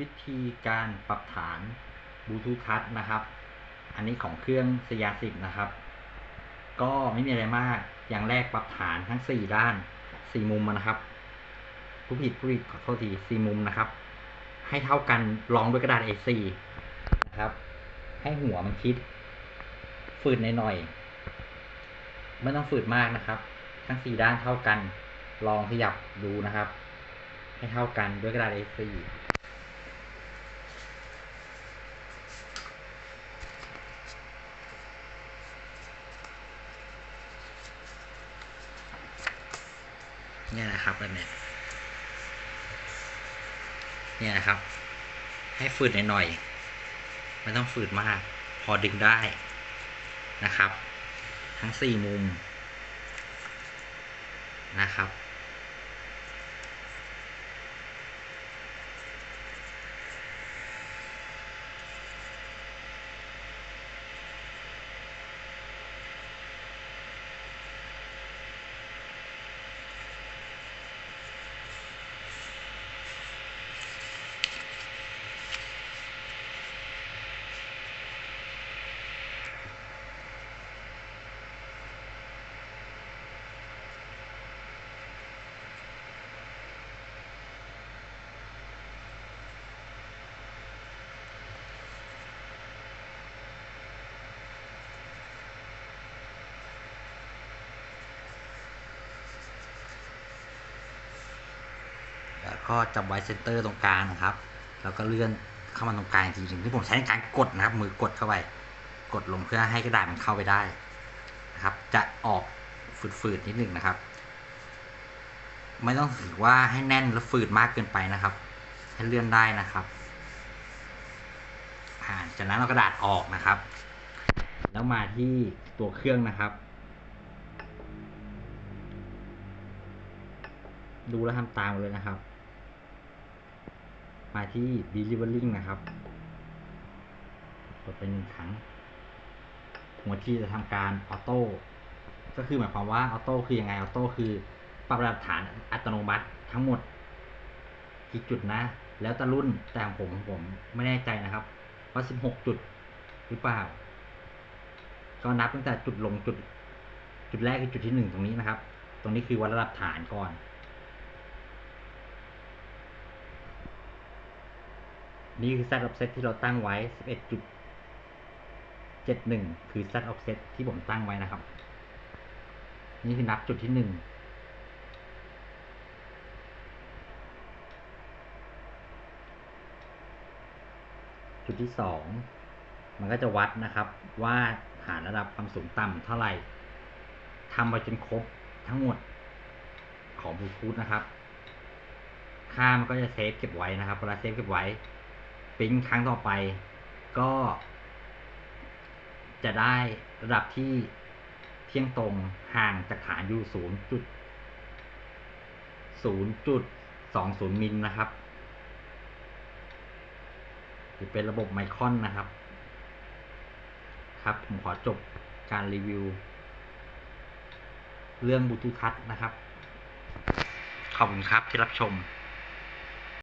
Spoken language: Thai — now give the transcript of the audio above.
วิธีการปรับฐานบลูทูธทัชนะครับ อันนี้ของเครื่องสยาสิบนะครับ ก็ไม่มีอะไรมาก อย่างแรกปรับฐานทั้งสี่ด้านสี่มุมนะครับ ผู้ผิดผู้ผิดขอโทษทีสี่มุมนะครับ ให้เท่ากันรองด้วยกระดาษ A4 นะครับ ให้หัวมันคิด ฝืดหน่อยๆ ไม่ต้องฝืดมากนะครับ ทั้งสี่ด้านเท่ากัน ลองขยับดูนะครับ ให้เท่ากันด้วยกระดาษ A4 เนี่ยนะครับแบบเนี้ยเนี่ยนะครับ ให้ฝืดหน่อยๆไม่ต้องฝืดมาก พอดึงได้นะครับ ทั้งสี่มุมนะครับ ก็จับไว้เซนเตอร์ตรงกลางนะครับ แล้วก็เลื่อนเข้ามาตรงกลางจริงๆที่ผมใช้ในการกดนะครับ มือกดเข้าไป กดลงเพื่อให้กระดาษมันเข้าไปได้นะครับ จะออกฝืดๆนิดหนึ่งนะครับ ไม่ต้องถือว่าให้แน่นแล้วฝืดมากเกินไปนะครับ ให้เลื่อนได้นะครับอ่าจากนั้นเรากระดาษออกนะครับ แล้วมาที่ตัวเครื่องนะครับ ดูแล้วทำตามเลยนะครับ มาที่ delivering นะครับกดเป็นหนึ่งครั้งหัวที่จะทำการออโต้ก็คือหมายความว่าออโต้คือยังไงออโต้คือปรับระดับฐานอัตโนมัติทั้งหมดกี่จุดนะ แล้วแต่รุ่นแต่ของผมผมไม่แน่ใจนะครับ ว่าสิบหกจุดหรือเปล่า ก็นับตั้งแต่จุดลงจุด จุดแรกคือจุดที่หนึ่งตรงนี้นะครับ ตรงนี้คือวัดระดับฐานก่อน นี่คือ set offset ที่เราตั้งไว้ 11.71 คือ set offset ที่ผมตั้งไว้นะครับ นี่คือนับจุดที่หนึ่งจุดที่สองมันก็จะวัดนะครับว่าฐาระดับความสูงต่ำเท่าไหร่ทำไปจนครบทั้งหมดของบลูทูธนะครับ ค่ามันก็จะเซฟเก็บไว้นะครับเวลาเซฟเก็บไว้ ปริ้นครั้งต่อไป ก็ จะได้ระดับที่เที่ยงตรงห่างจากฐานอยู่ศูนย์จุดศูนย์จุดสองศูนย์มิลนะครับจะเป็นระบบไมครอนนะครับ ครับ ผมขอจบการรีวิว เรื่องบลูทูธทัชนะครับ ขอบคุณครับที่รับชม